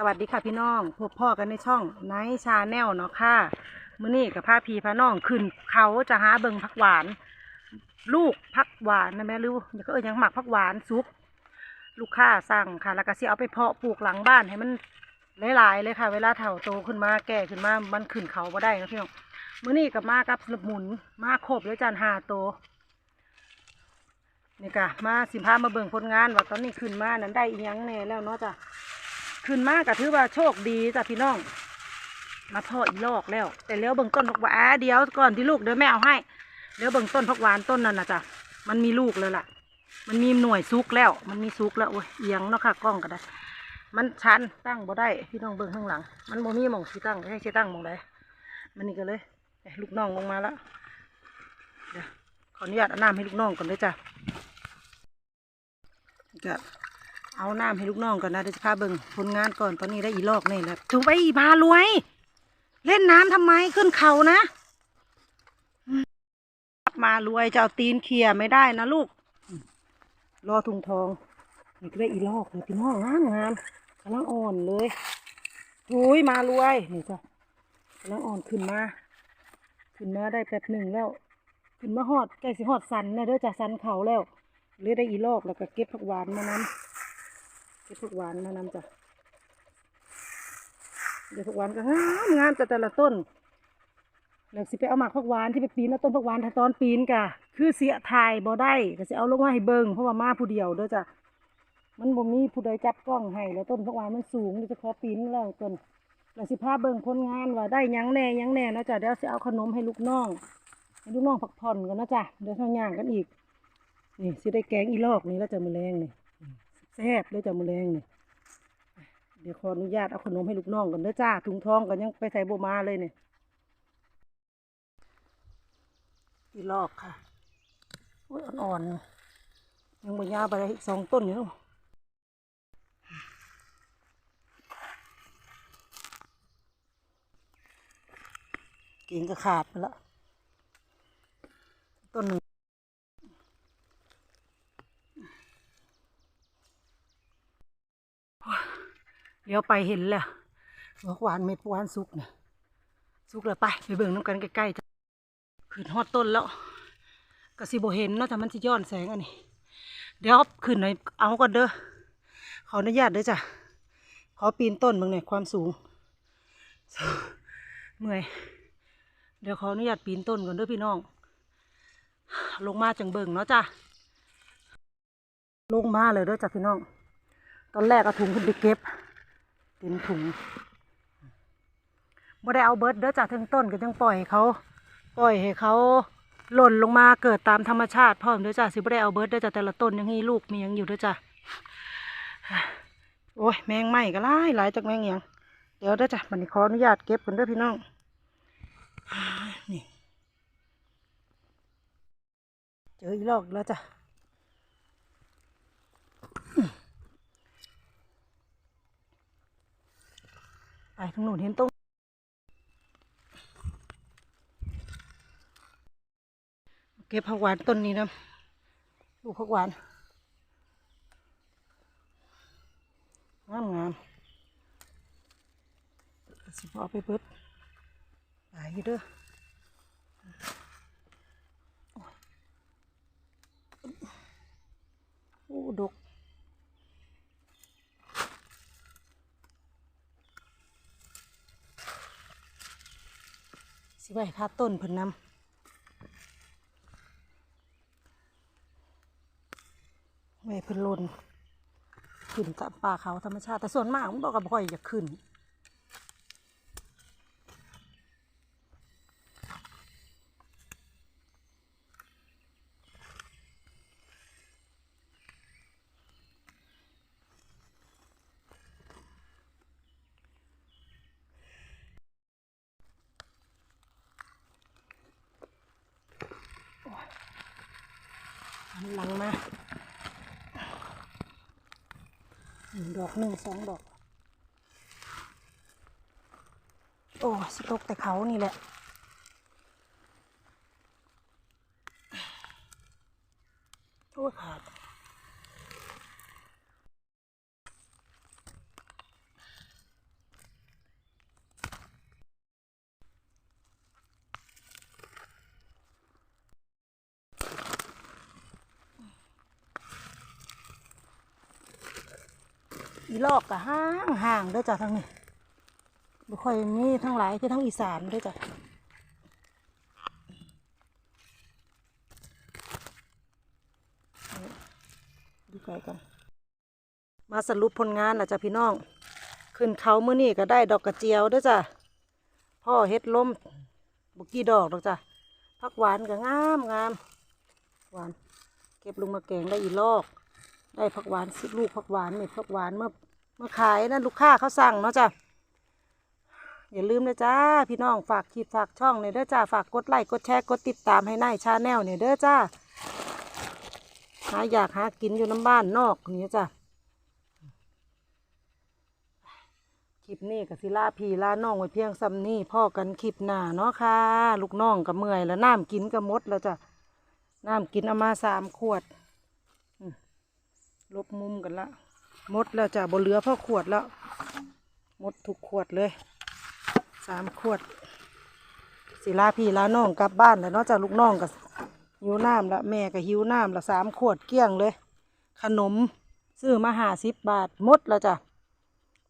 สวัสดีค่ะพี่น้องพบพ่อกันในช่องไนชาแนลเนาะค่ะมื้อนี้กับพาพีพาน้องขึ้นเขาจะหาเบิงผักหวาน ลูกผักหวานนะแม่รู้เดี๋ยวก็เอ้ยยังหมักผักหวานซุปลูกค้าสั่งค่ะ แล้วก็สิเอาไปเพาะปลูกหลังบ้านให้มันหลายๆเลยค่ะ เวลาเถาโตขึ้นมาแก่ขึ้นมามันขึ้นเขาบ่ได้นะพี่น้องมื้อนี้กับมากับสลับหมุนมาครบเลยจานหาโตนี่ค่ะมาสิพามาเบิ่งผลงานว่าตอนนี้ขึ้นมานั้นได้อีหยังแน่แล้วเนาะจ้ะ ขึ้นมากก็ถือว่าโชคดีจ้ะพี่น้อง มาเพาะอีลอกแล้ว แต่เลี้ยวเบิ่งต้นผักหวานเดี๋ยวก่อนที่ลูกเดี๋ยวแม่เอาให้เลี้ยวเบิ่งต้นผักหวานต้นนั้นนะจ้ะมันมีลูกเลยล่ะ มันมีหน่วยซุกแล้ว มันมีซุกแล้วโอ้ยเอียงเนาะค่ะกล้องก็ได้ มันชันตั้งบ่ได้พี่น้องเบิ่งข้างหลัง มันบ่มีหม่องสิตั้งให้สิตั้งหม่องใดมันนี่ก็เลยลูกน้องลงมาแล้วเดี๋ยวขออนุญาตอาน้ำให้ลูกน้องก่อนเลยจ้ะก็ เอาน้ำให้ลูกน้องก่อนนะเดี๋ยวจะพาเบิ่งผลงานก่อนตอนนี้ได้อีลอกนี่แหละถูไปอีพารวย เล่นน้ำทำไมขึ้นเขานะมมารวยจะเอาตีนเขี่ยไม่ได้นะลูก รอถุงทองนี่ก็ได้อีลอกเลยพี่น้องงามงามกำลังอ่อนเลยหุยมารวยนี่จ้ะกำลังอ่อนขึ้นมา ขึ้นมาได้แป๊บหนึ่งแล้ว ขึ้นมาหอดใกล้สิหอดสันนะเด้อจ้ะสันเขาแล้วเลยได้อีลอกแล้วก็เก็บผักหวานมานำ เก็บผักหวานมานำจ้ะเดี๋ยวผักหวานก็งามงามแต่แต่ละต้นแล้วสิไปเอาหมากผักหวานที่ไปปีนแล้วต้นผักหวานถ้าตอนปีนกะคือเสียถ่ายบ่ได้ก็สิเอาลงมาให้เบิ่งเพราะว่ามาผู้เดียวเด้อจ้ะมันบ่มีผู้ใดจับกล้องให้แล้วต้นผักหวานมันสูงเดี๋ยวจะขอปีนแล้วต้นแล้วสิพาเบิ่งผลงานว่าได้ยังแน่ยังแน่นะจ้ะเดี๋ยวสิเอาขนมให้ลูกน้องให้ลูกน้องพักผ่อนกันนะจ้ะเดี๋ยวทางย่างกันอีกนี่สิได้แกงอีลอกนี่แล้วจะมือแรงนี่ แซ่บเลยจ้ะมือแรงนี่เดี๋ยวขออนุญาตเอาขนมให้ลูกน้องก่อนเด้อจ้าถุงทองกันยังไปใส่โบมาเลยเนี่ยอีลอกค่ะโอ้ยอ่อนๆยังบยาวไปอีกสองต้นอยู่กิ่งก็ขาดไปแล้วต้นหนึ่ง เลี้ยวไปเห็นแล้วหัวหวานเม็ดหวานสุกเนี่ยสุกแล้วไปไปเบิ่งน้ำกันใกล้ๆจ้ะขึ้นฮอดต้นแล้วก็สิบ่เห็นเนาะแต่มันสิย้อนแสงอันนี้ เดี๋ยวขึ้นหน่อยเอาก่อนเด้อขออนุญาตเด้อจ้ะขอปีนต้นมึงเนี่ยความสูงเมื่อยเดี๋ยวขออนุญาตปีนต้นก่อนเด้อพี่น้อง ลงมาจังเบิ่งเนาะจ้ะลงมาเลยเด้อจ้ะพี่น้อง ตอนแรกเอาถุงขึ้นไปเก็บ เต็มถุงบ่ได้เอาเบิร์ดเด้อจากทั้งต้นก็ยังปล่อยเขาปล่อยให้เขาหล่นลงมาเกิดตามธรรมชาติพร้อมเด้อจ้ะสิบ่ได้เอาเบิร์ดเด้อจ้ะแต่ละต้นยังมีลูกมียังอยู่เด้อจ้ะโอ้ยแมงไหม้ก็หลายหลายจากแมงยังเดี๋ยวเด้อจ้ะบัดนี้ขออนุญาตเก็บก่อนเด้อพี่น้องนี่เจออีลอกแล้วจ้ะ ไปทางนู้นเห็นต้นเก็บผักหวานต้นนี้นะลูกผักหวานงามงามสิบเอาไปเบิดหลายอยู่เด้อโอ้ดก สิไว้ค่าต้นเพิ่นนำไว้เพิ่นลนขึ้นตามป่าเขาธรรมชาติ แต่ส่วนมากมันบอกกับบ่ค่อยอยากขึ้น หันหลังมาหนึ่งดอกหนึ่งสองดอก โอ้สตกแต่เขานี่แหละโอ้ขาด อีลอกกะห่างห่างด้อจ้ะทั้งนี้บ่ค่อยมีทั้งหลายคือทั้งอีสานด้อจ้ะดูไกลกัน มาสรุปผลงานนะจ้ะพี่น้อง ขึ้นเขาเมื้อนี้ก็ได้ดอกกระเจียวด้อจ้ะพ่อเฮ็ดล้มบุกี่ดอกดอกจ้ะผักหวานก็งามงามหวาน เก็บลงมาแกงได้อีลอก ได้ผักหวานสิลูกผักหวานเม็ดผักหวานเมื่อเมื่อขายนั่นลูกค้าเขาสั่งเนาะจ้ะอย่าลืมนะจ้าพี่น้องฝากคลิปฝากช่องเนี่ยเด้อจ้าฝากกดไลค์กดแชร์กดติดตามให้นายชาแนลเนี่ยเด้อจ้าหาอยากหากินอยู่น้ำบ้านนอกนี่จ้ะคลิปนี้กับศิลาพีลาน้องไว้เพียงซ้ำนี่พ่อกันคลิปหน้าเนาะค่ะ ลูกน้องกับเมื่อยแล้วน้ำกินกับมดแล้วจ้ะน้ำกินเอามาสามขวด ลบมุมกันละหมดแล้วจ้ะบนเหลือพ่อขวดแล้วหมดทุกขวดเลยสามขวดสิลาพี่ลาน้องกลับบ้านแล้วเนาะจ้ะลูกน้องกับหิวน้ำละแม่ก็หิวน้ำละสามขวดเกลี้ยงเลย ขนมซื้อมาห้าสิบบาทหมดแล้วจ้ะ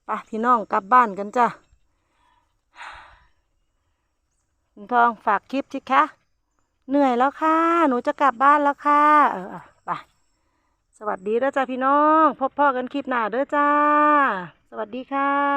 ไปพี่น้องกลับบ้านกันจ้ะคุณทองฝากคลิปสิคะเหนื่อยแล้วค่ะ หนูจะกลับบ้านแล้วค่ะ เอออะไป สวัสดีเด้อจ้าพี่น้อง พบพ่อกันคลิปหน้าเด้อจ้า สวัสดีค่ะ